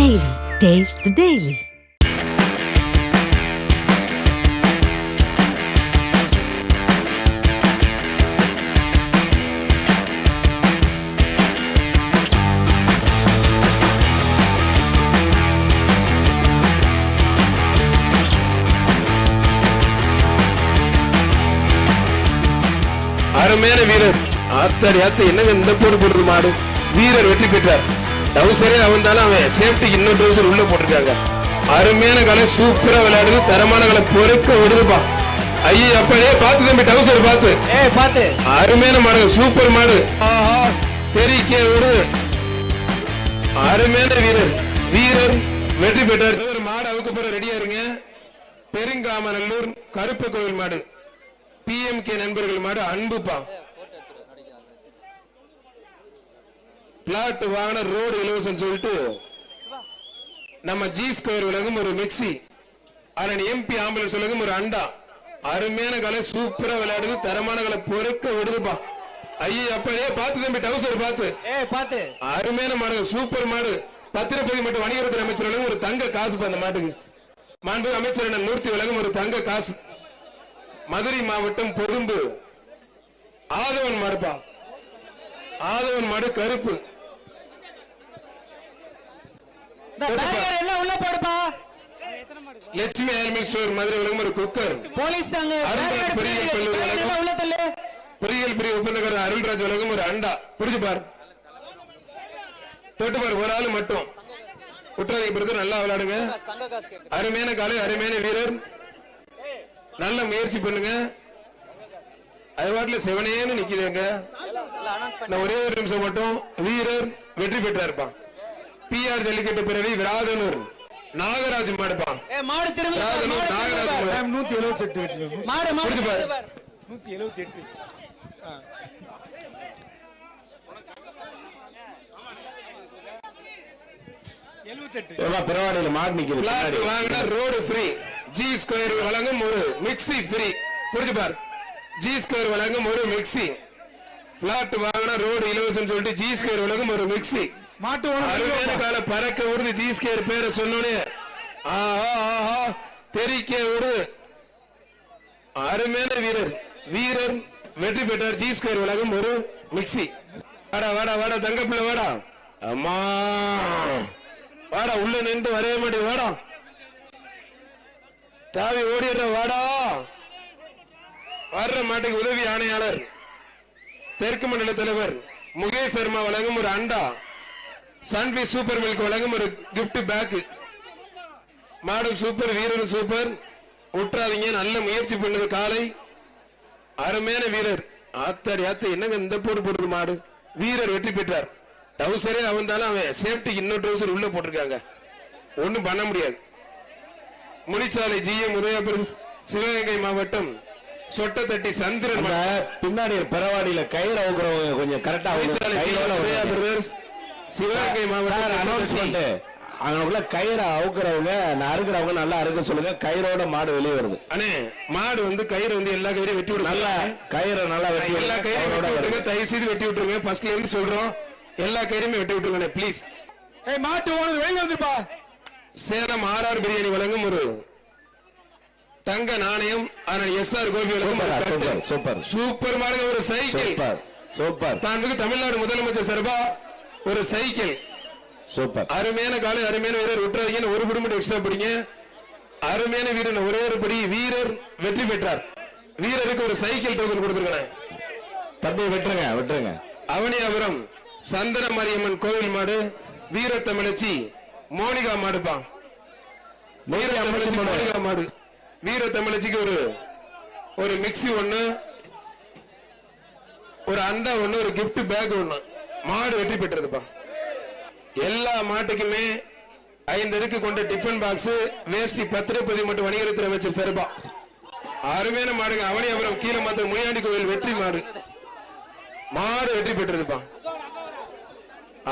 Daily. Taste the Daily. அருமையான வீரர் author ஆத்த என்னங்க இந்த போடு போடுறது மாடு வீரர் வெற்றி பெற்றார் டவுசரே அவந்தாலும் அவன் சேஃப்டிக்கு இன்னொரு டவுசர் உள்ள போட்டிருக்காங்க. அருமையான கலை சூப்பரா விளையாடுது. தரமான கலை பொறுக்க விடுதுப்பா. ஐயோ அப்பயே பார்த்து தம்பி டவுசர் பார்த்து. ஏய் பாத்து அருமையான மாடு சூப்பர் மாடு. ஆஹா தெரிக்க விடு. அருமையான வீரர். வீரர் வெற்றி பெற்றார். ஒரு மாடு அவுக்க போற ரெடியா இருங்க. பெருங்காமநல்லூர் கருப்பு கோவில் மாடு பிஎம்கே நண்பர்கள் மாடு அன்புப்பா. பிளாட் வாங்கின ரோடு இலவசம் சொல்லிட்டு நம்ம ஜி ஸ்கொயர் விலகும் ஒரு மிக்சி அதன் எம்பி ஆம்புலன்ஸ் விலகும் ஒரு அண்டா. அருமையான கலை சூப்பரா விளையாடுது தரமான கலை பொறுக்க விடுதுப்பா. ஐயோ அப்பயே பார்த்து தம்பி டவுசர் பாத்து. அருமையான மாடு சூப்பர் மாடு. பத்திரப்பதி மற்றும் வணிகத்துறை அமைச்சர் விலகும் ஒரு தங்க காசு அந்த மாட்டுக்கு. மாண்பு அமைச்சர் அண்ணன் மூர்த்தி விலகும் ஒரு தங்க காசு. மதுரை மாவட்டம் பொதும்பு. ஆதவன் மாடுப்பா. ஆதவன் மாடு கருப்பு இந்த பேரியர் எல்லாம் உள்ள போடுப்பா. லட்சுமி ஆல்மில் ஸ்டோர் மதுரை ஒரு குக்கர். போலீஸ் தாங்க. உள்ள தள்ளு. பொறியியல் பிரிவு ஒப்பந்தக்காரர் அருள்ராஜ் விலகும் ஒரு அண்டா. புரிஞ்சு பார். தொட்டு பார் ஒரு ஆள் மட்டும். குற்றாதி பிரதர் நல்லா விளையாடுங்க. அருமையான காலை அருமையான வீரர். நல்ல முயற்சி பண்ணுங்க. அது வாட்டில செவனேன்னு நிக்குதுங்க நான் ஒரே ஒரு நிமிஷம் மட்டும். வீரர் வெற்றி பெற்றா இருப்பான் பிஆர் ஜல்லிக்கட்டு பிறவி விராதனூர். நாகராஜ் மாடுப்பான் மாடு திரும்பி நாகராஜ். நூத்தி எழுபத்தி எட்டு மாடு மாடு. நூத்தி எழுபத்தி எட்டு ரோடு ஃப்ரீ ஜி ஸ்கொயர் வழங்கும் ஒரு மிக்ஸி ஃப்ரீ புரிஞ்சு பார். ஜி ஸ்கொயர் வழங்கும் ஒரு மிக்ஸி பிளாட் வாங்கினா ரோடு இலவசம் சொல்லிட்டு ஜி ஸ்கொயர் வழங்கும் ஒரு மிக்ஸி மாட்டு உணவு கால பறக்க விடுது ஜி ஸ்கொயர் பேரை ஆஹா தெரிக்க விடு. அருமையான வீரர். வீரர் வெற்றி பெற்றார். ஜி ஸ்கொயர் வழங்கும் ஒரு மிக்ஸி. வாடா வாடா வாடா தங்கப்பிள்ளை வாடா. அம்மா. வாடா உள்ள நின்று வரவே மாட்டேன் வாடா. தாவி ஓடிடுற வாடா. வர்ற மாட்டுக்கு உதவி ஆணையாளர். தெற்கு மண்டல தலைவர் முகேஷ் சர்மா வழங்கும் ஒரு அண்டா. சன்வி சூப்பர் மில்க் வழங்கும் ஒரு gift பேக் மாடும் சூப்பர் வீரரும் சூப்பர். விட்டுறாதீங்க நல்ல முயற்சி பண்ணுது காலை. அருமையான வீரர். ஆத்தாடி ஆத்த என்னங்க இந்த போடு போடுறது மாடு? வீரர் வெற்றி பெற்றார். டவுசரே அவந்தாலும் அவன் சேஃப்டிக்கு இன்னொரு டவுசர் உள்ள போட்டிருக்காங்க. ஒண்ணும் பண்ண முடியாது. முனிச்சாலை ஜிஎம் உதயபுரம் சிவகங்கை மாவட்டம் சொட்டத்தட்டி சந்திரன் அந்த பின்னாடி பெறவாடியில கயிறு அவுக்குறவங்க கொஞ்சம் கரெக்டா சிவகங்கை மாவட்டம் அனௌன்ஸ்மெண்ட் சொட்டத்தட்டி. அவங்களுக்குள்ள கயிறை அவுக்குறவங்க நான் அறுக்கிறவங்க நல்லா அறுக்க சொல்லுங்க. கயிறோட மாடு வெளியே வருது. அண்ணே மாடு வந்து கயிறு வந்து எல்லா கயிறையும் வெட்டி விடுங்க நல்லா கயிறை நல்லா வெட்டி எல்லா விடுங்க. கயிறையும் வெட்டி. விட்டுருங்க தயவு செய்து வெட்டி விட்டுருங்க. ஃபர்ஸ்ட்ல இருந்து சொல்றோம். எல்லா கயிறையுமே வெட்டி விட்டுருங்க ப்ளீஸ் ஏய் மாட்டு உணவு வெளியில வந்துருப்பா. சேலம் ஆர்ஆர் பிரியாணி வழங்கும் ஒரு தங்க நாணயம் ஆனால் S R Gopi super. Super super. மாடுங்க ஒரு சைக்கிள். Super super. தாண்டுக்கு தமிழ்நாடு முதலமைச்சர் சார்பா ஒரு சைக்கிள். சூப்பர். அருமையான காலை அருமையான வீரர். விட்டுறாதீங்கன்னு ஒரு குடும்பம் எக்ஸ்ட்ரா பிடிங்க. அருமையான வீரன் ஒரே ஒரு படி. வீரர் வெற்றி பெற்றார். வீரருக்கு ஒரு சைக்கிள் டோக்கன் கொடுத்துருக்கேன் தம்பி விட்டுருங்க விட்டுருங்க. அவனியாபுரம் சந்தன மாரியம்மன் கோவில் மாடு வீர தமிழச்சி மோனிகா மாடுப்பா வீர தமிழச்சி மோனிகா மாடு. வீர தமிழச்சிக்கு ஒரு ஒரு மிக்ஸி ஒண்ணு. ஒரு அண்டா ஒண்ணு ஒரு gift பேக் ஒண்ணு. மாடு வெற்றி பெற்றதுப்பா எல்லா மாட்டுக்குமே ஐந்து அடுக்கு கொண்ட டிஃபன் பாக்ஸ் வேஷ்டி பத்திரப்பதி மற்றும் வணிகத்துறை அமைச்சர் சிறப்பா அருமையான மாடுங்க. அவனியாபுரம் கீழே மாத்திரம் முனியாண்டி கோவில் வெற்றி மாடு. மாடு வெற்றி பெற்றதுப்பா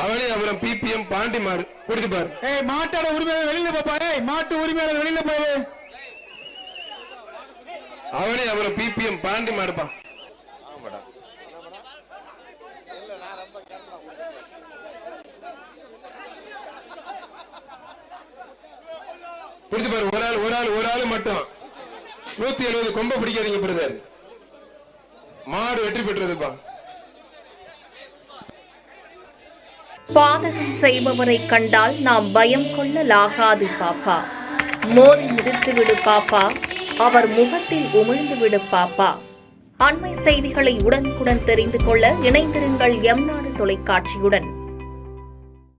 அவனே அப்புறம் பிபிஎம் பாண்டி மாடு. குடிச்சு பாரு. ஏய் மாட்டோட உரிமையாளர் வெளியில போப்பா. ஏய் மாட்டு உரிமையாளர் வெளியில போகுது அவனே அப்புறம் பிபிஎம் பாண்டி மாடுப்பா. பிடிச்சு பாரு ஒரு ஆள் ஒரு ஆள் ஒரு ஆள் மட்டும். நூத்தி எழுபது கொம்ப பிடிக்காதீங்க பிரதர். மாடு வெற்றி பெற்றதுப்பா. பாதகம் செய்பவரை கண்டால் நாம் பயம் கொள்ளலாகாது பாப்பா. மோதி மிதித்து விடு பாப்பா. அவர் முகத்தில் உமிழ்ந்து விடு பாப்பா. அண்மை செய்திகளை உடனுக்குடன் தெரிந்து கொள்ள இணைந்திருங்கள் எம்நாடு தொலைக்காட்சியுடன்.